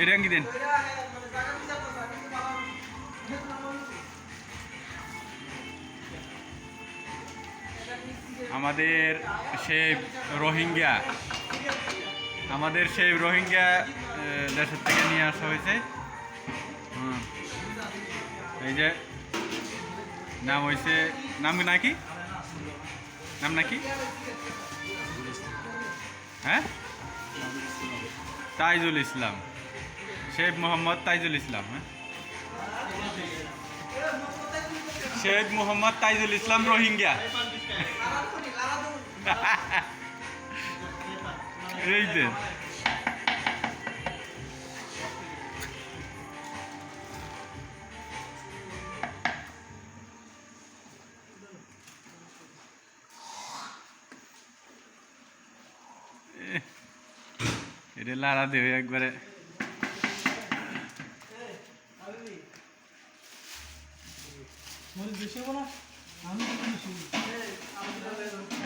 এটা কি আমাদের সেই রোহিঙ্গা, আমাদের সেই রোহিঙ্গা দেশের থেকে নিয়ে আসা হয়েছে। হ্যাঁ। এই যে, নাম হয়েছে নাম নাকি নাম নাকি হ্যাঁ? তাইজুল ইসলাম। শেখ মোহাম্মদ তাইজুল ইসলাম হ্যাঁ? শেখ মোহাম্মদ তাইজুল ইসলাম রোহিঙ্গা। এই এটা লাড়া দেবে একবারে।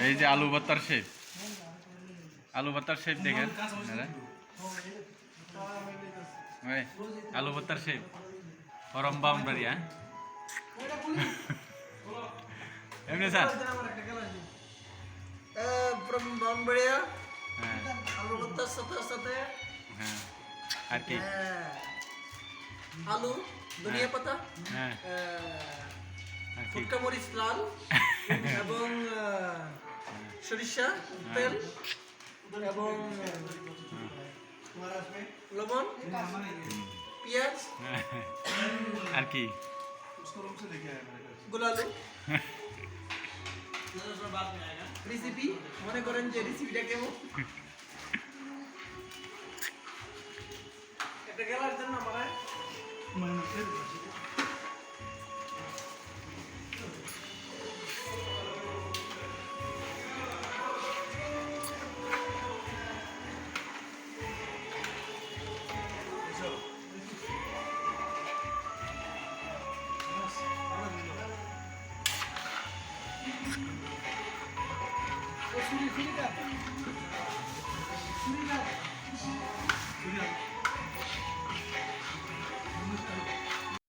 এই যে আলু ভর্তার শেপ। আলু ভর্তার শেপ দেখেন। আলু ভর্তার শেপ। গরম বাউন্ডারি হ্যাঁ? এমনি স্যার। from Bambaria, হ্যাঁ? সাথে সাথে? হ্যাঁ আর কি? আলু ধনিয়া পাতা হ্যাঁ। ফুটকা মরিচ লাল এবং সরিষা তেল এবং লবণ পেঁয়াজ। আর কি? গোলালু রেসিপি মনে করেন যে রেসিপিটা কেমন? গেলার জন্য মানে মানুষের Thank you.